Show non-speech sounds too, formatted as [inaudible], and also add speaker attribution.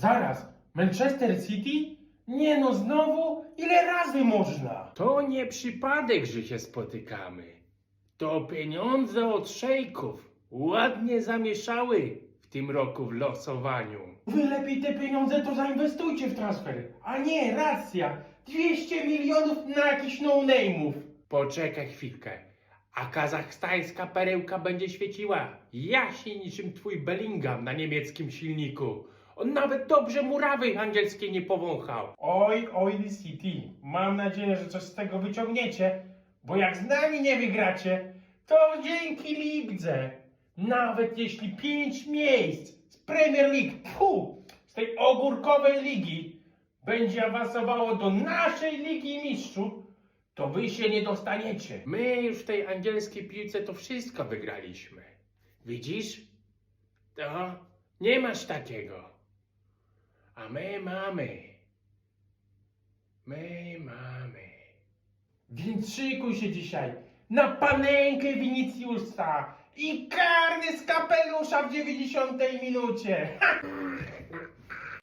Speaker 1: Zaraz, Manchester City? Nie no, znowu? Ile razy można?
Speaker 2: To nie przypadek, że się spotykamy. To pieniądze od szejków ładnie zamieszały w tym roku w losowaniu.
Speaker 1: Wy lepiej te pieniądze to zainwestujcie w transfer. A nie, racja. 200 milionów na jakichś no-name'ów.
Speaker 2: Poczekaj chwilkę, a kazachstańska perełka będzie świeciła jaśniej niczym twój Bellingham na niemieckim silniku. On nawet dobrze murawy angielskiej nie powąchał.
Speaker 1: Oj, oj, City. Mam nadzieję, że coś z tego wyciągniecie, bo jak z nami nie wygracie, to dzięki lidze. Nawet jeśli pięć miejsc z Premier League, fu, z tej ogórkowej ligi, będzie awansowało do naszej Ligi Mistrzów, to wy się nie dostaniecie.
Speaker 2: My już w tej angielskiej piłce to wszystko wygraliśmy. Widzisz? To nie masz takiego. A my mamy. My mamy.
Speaker 1: Więc szykuj się dzisiaj na panenkę Winicjusa i karny z kapelusza w 90 minucie. [laughs]